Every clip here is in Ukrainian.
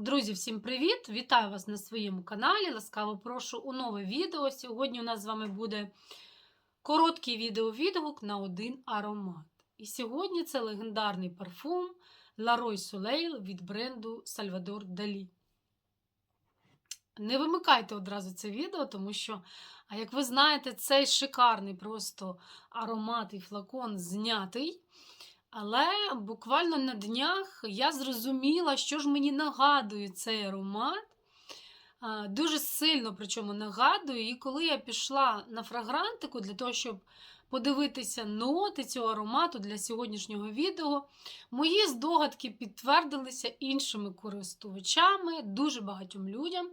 Друзі, всім привіт! Вітаю вас на своєму каналі. Ласкаво прошу у нове відео. Сьогодні у нас з вами буде короткий відеовідгук на один аромат. І сьогодні це легендарний парфум La Roy Soleil від бренду Salvador Dali. Не вимикайте одразу це відео, тому що, а як ви знаєте, цей шикарний просто аромат і флакон знятий. Але буквально на днях я зрозуміла, що ж мені нагадує цей аромат. Дуже сильно причому нагадує. І коли я пішла на фрагрантику для того, щоб подивитися ноти цього аромату для сьогоднішнього відео, мої здогадки підтвердилися іншими користувачами, дуже багатьом людям.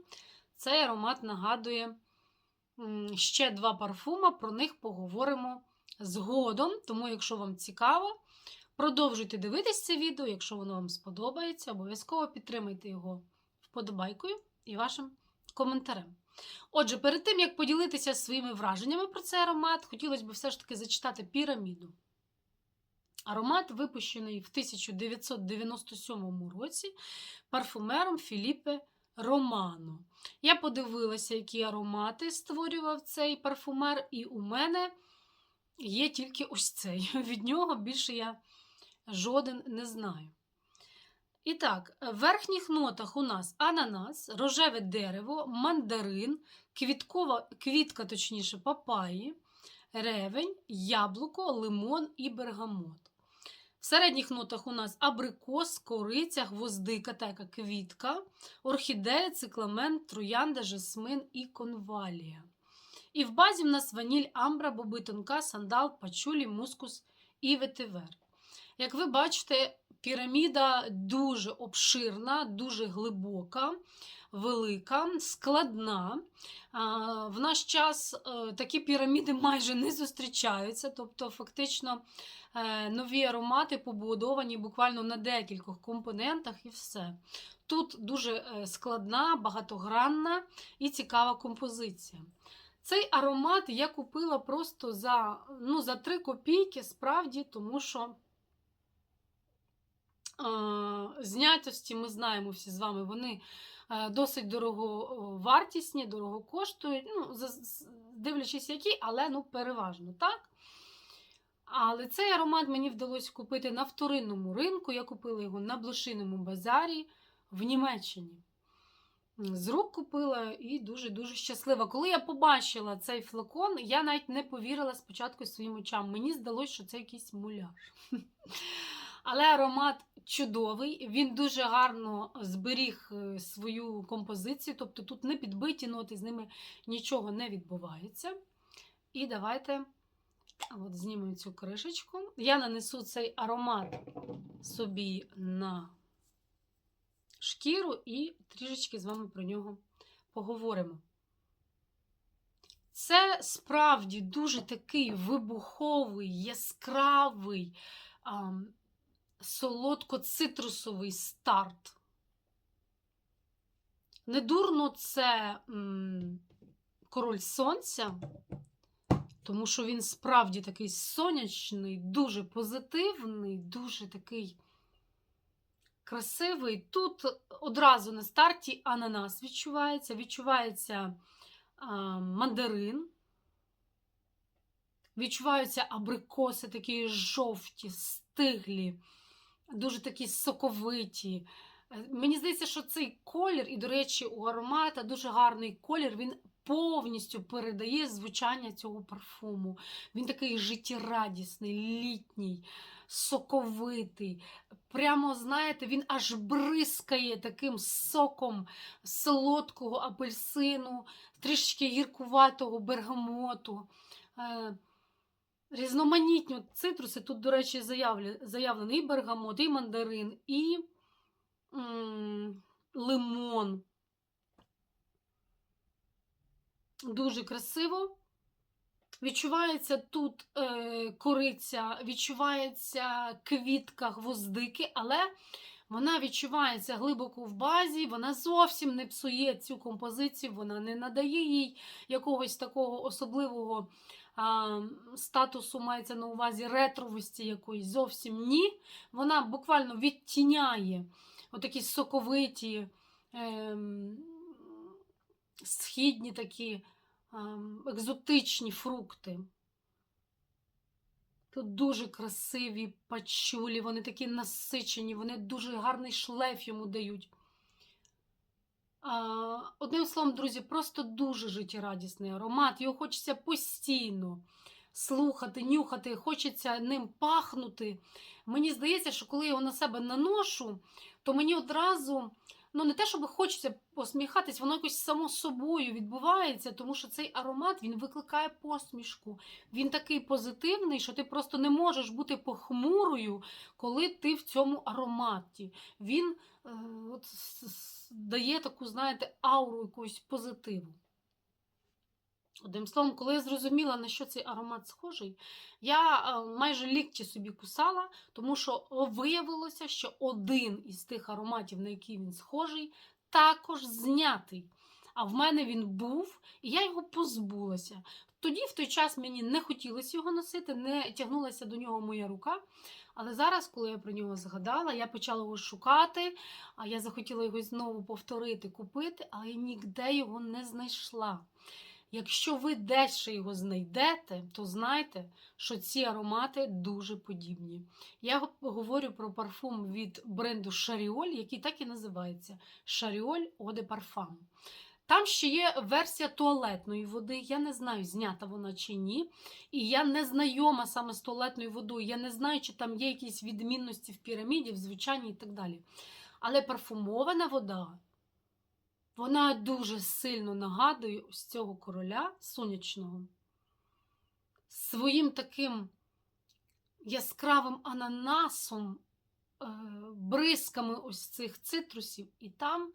Цей аромат нагадує ще два парфума, про них поговоримо згодом. Тому, якщо вам цікаво, Продовжуйте дивитись це відео, якщо воно вам сподобається, обов'язково підтримайте його вподобайкою і вашим коментарем. Отже, перед тим, як поділитися своїми враженнями про цей аромат, хотілося б все ж таки зачитати піраміду. Аромат випущений в 1997 році парфумером Філіппе Романо. Я подивилася, які аромати створював цей парфумер, і у мене є тільки ось цей. Від нього більше я жоден не знаю. І так, в верхніх нотах у нас ананас, рожеве дерево, мандарин, квіткова, квітка, точніше, папаї, ревень, яблуко, лимон і бергамот. В середніх нотах у нас абрикос, кориця, гвоздика, така квітка, орхідея, цикламен, троянда, жасмин і конвалія. І в базі в нас ваніль, амбра, боби тонка, сандал, пачулі, мускус і ветивер. Як ви бачите, піраміда дуже обширна, дуже глибока, велика, складна. В наш час е, такі піраміди майже не зустрічаються, тобто, фактично, е, нові аромати побудовані буквально на декількох компонентах і все. Тут дуже е, складна, багатогранна і цікава композиція. Цей аромат я купила просто за ну, за 3 копійки, справді, тому що знятості, ми знаємо всі з вами, вони е, досить дороговартісні, дорого коштують, ну, дивлячись, які, але ну, переважно так. Але цей аромат мені вдалося купити на вторинному ринку. Я купила його на блошиному базарі в Німеччині. З рук купила і дуже-дуже щаслива. Коли я побачила цей флакон, я навіть не повірила спочатку своїм очам. Мені здалося, що це якийсь муляж. Але аромат чудовий, він дуже гарно зберіг е, свою композицію, тобто тут не підбиті ноти, з ними нічого не відбувається. І давайте от знімемо цю кришечку. Я нанесу цей аромат собі на шкіру і трішечки з вами про нього поговоримо. Це справді дуже такий вибуховий, яскравий солодко-цитрусовий старт. Недурно це м, король сонця, тому що він справді такий сонячний, дуже позитивний, дуже такий красивий. Тут одразу на старті ананас відчувається, відчувається а, мандарин. Відчуваються абрикоси такі жовті, стиглі дуже такі соковиті. Е, мені здається, що цей колір, і, до речі, у аромата дуже гарний колір, він повністю передає звучання цього парфуму. Він такий життєрадісний, літній, соковитий. Прямо, знаєте, він аж бризкає таким соком солодкого апельсину, трішки гіркуватого бергамоту. Різноманітні цитруси. Тут, до речі, заявлений і бергамот, і мандарин, і м лимон. Дуже красиво. Відчувається тут е, кориця, відчувається квітка гвоздики, але вона відчувається глибоко в базі, вона зовсім не псує цю композицію, вона не надає їй якогось такого особливого статусу, мається на увазі ретровості якоїсь. Зовсім ні. Вона буквально відтіняє отакі соковиті ем, східні такі ем, екзотичні фрукти. Тут дуже красиві пачулі, вони такі насичені, вони дуже гарний шлейф йому дають. Одним словом, друзі, просто дуже життєрадісний аромат. Його хочеться постійно слухати, нюхати, хочеться ним пахнути. Мені здається, що коли я його на себе наношу, то мені одразу, ну не те, щоб хочеться посміхатись, воно якось само собою відбувається, тому що цей аромат він викликає посмішку. Він такий позитивний, що ти просто не можеш бути похмурою, коли ти в цьому ароматі. Він е, от, дає таку, знаєте, ауру якогось позитиву. Одним словом, коли я зрозуміла, на що цей аромат схожий, я е, майже лікті собі кусала, тому що виявилося, що один із тих ароматів, на який він схожий, також знятий. А в мене він був, і я його позбулася. Тоді, в той час, мені не хотілося його носити, не тягнулася до нього моя рука. Але зараз, коли я про нього згадала, я почала його шукати, а я захотіла його знову повторити, купити, але я ніде його не знайшла. Якщо ви десь його знайдете, то знайте, що ці аромати дуже подібні. Я говорю про парфум від бренду Шаріоль, який так і називається Шаріоль de Parfum. Там ще є версія туалетної води. Я не знаю, знята вона чи ні. І я не знайома саме з туалетною водою. Я не знаю, чи там є якісь відмінності в піраміді, в звучанні і так далі. Але парфумована вода, вона дуже сильно нагадує ось цього короля сонячного своїм таким яскравим ананасом, е, бризками ось цих цитрусів, і там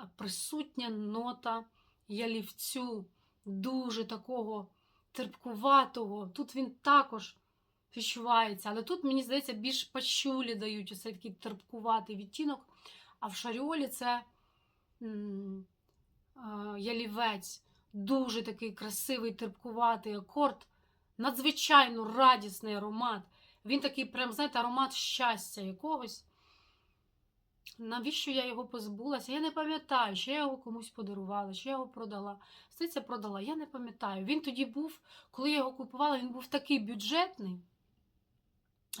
е, присутня нота ялівцю, дуже такого терпкуватого. Тут він також відчувається, але тут, мені здається, більш пачулі дають ось такий терпкуватий відтінок, а в шаріолі це ялівець, дуже такий красивий терпкуватий акорд, надзвичайно радісний аромат. Він такий, прям, знаєте, аромат щастя якогось. Навіщо я його позбулася? Я не пам'ятаю, чи я його комусь подарувала, чи я його продала. Здається, продала, я не пам'ятаю. Він тоді був, коли я його купувала, він був такий бюджетний.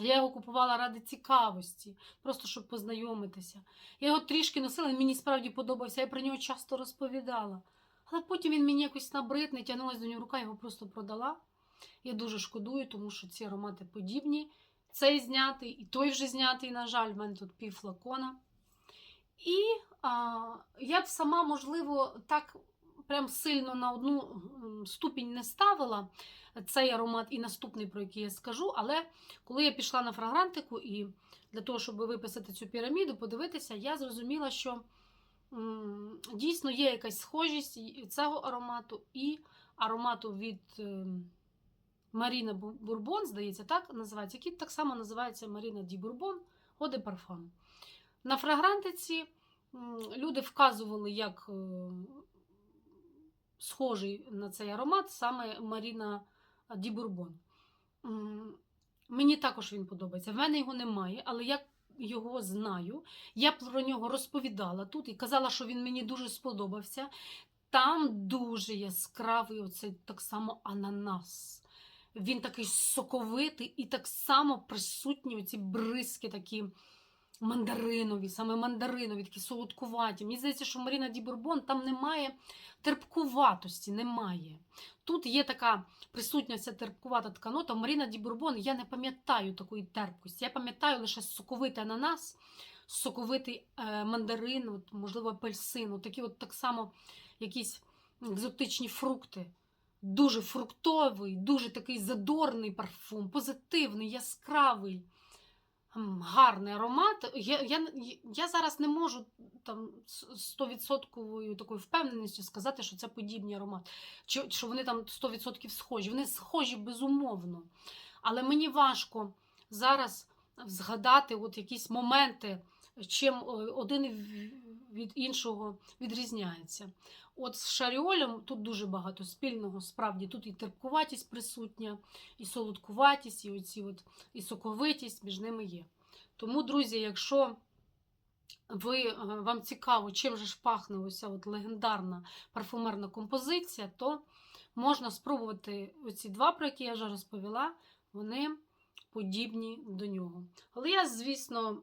Я його купувала ради цікавості, просто щоб познайомитися. Я його трішки носила, він мені справді подобався, я про нього часто розповідала. Але потім він мені якось набрид, не тягнулася до нього рука, його просто продала. Я дуже шкодую, тому що ці аромати подібні. Цей знятий, і той вже знятий, на жаль, в мене тут пів флакона. І а, я б сама, можливо, так прям сильно на одну ступінь не ставила цей аромат і наступний, про який я скажу. Але коли я пішла на фрагрантику і для того, щоб виписати цю піраміду, подивитися, я зрозуміла, що дійсно є якась схожість цього аромату і аромату від ем, Маріна Бурбон, здається, так називається, який так само називається Маріна Ді Бурбон Eau de На фрагрантиці люди вказували, як е, схожий на цей аромат саме Маріна Ді Бурбон. Мені також він подобається. В мене його немає, але я його знаю. Я про нього розповідала тут і казала, що він мені дуже сподобався. Там дуже яскравий оцей так само ананас. Він такий соковитий і так само присутні оці бризки такі мандаринові, саме мандаринові, такі солодкуваті. Мені здається, що Маріна Ді Бурбон там немає терпкуватості, немає. Тут є така присутня ця терпкувата така нота. Маріна Ді Бурбон, я не пам'ятаю такої терпкості. Я пам'ятаю лише соковитий ананас, соковитий е, мандарин, от, можливо, апельсин, от такі от так само якісь екзотичні фрукти. Дуже фруктовий, дуже такий задорний парфум, позитивний, яскравий, гарний аромат. Я, я, я зараз не можу там з 100% такою впевненістю сказати, що це подібні аромати, чи що вони там 100% схожі. Вони схожі безумовно. Але мені важко зараз згадати от якісь моменти, чим один від іншого відрізняється. От з шаріолем тут дуже багато спільного. Справді тут і терпкуватість присутня, і солодкуватість, і оці от, і соковитість між ними є. Тому, друзі, якщо ви, е, вам цікаво, чим же ж пахне ось от легендарна парфумерна композиція, то можна спробувати оці два, про які я вже розповіла, вони подібні до нього. Але я, звісно,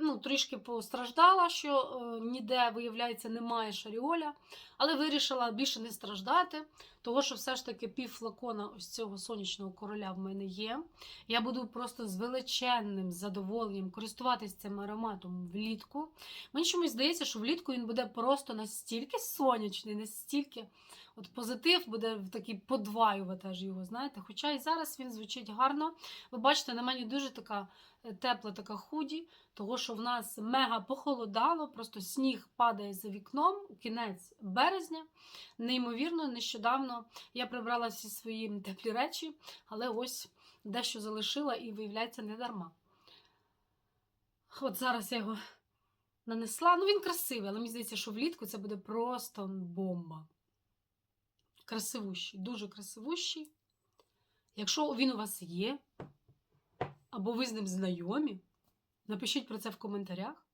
ну, трішки постраждала, що е, ніде, виявляється, немає шаріоля, але вирішила більше не страждати, того що все ж таки пів флакона ось цього сонячного короля в мене є. Я буду просто з величенним задоволенням користуватись цим ароматом влітку. Мені чомусь здається, що влітку він буде просто настільки сонячний, настільки от позитив буде такий подваювати аж його, знаєте. Хоча і зараз він звучить гарно. Ви бачите, на мені дуже така тепла така худі, того що в нас мега похолодало, просто сніг падає за вікном, кінець березня. Неймовірно, нещодавно я прибрала всі свої теплі речі, але ось дещо залишила і, виявляється, не дарма. От зараз я його нанесла. Ну, він красивий, але мені здається, що влітку це буде просто бомба. Красивущий, дуже красивущий. Якщо він у вас є, або ви з ним знайомі, напишіть про це в коментарях.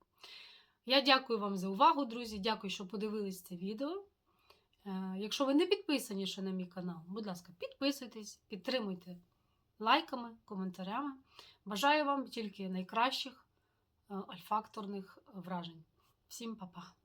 Я дякую вам за увагу, друзі. Дякую, що подивились це відео. Е, Якщо ви не підписані ще на мій канал, будь ласка, підписуйтесь, підтримуйте лайками, коментарями. Бажаю вам тільки найкращих е, альфакторних вражень. Всім па-па!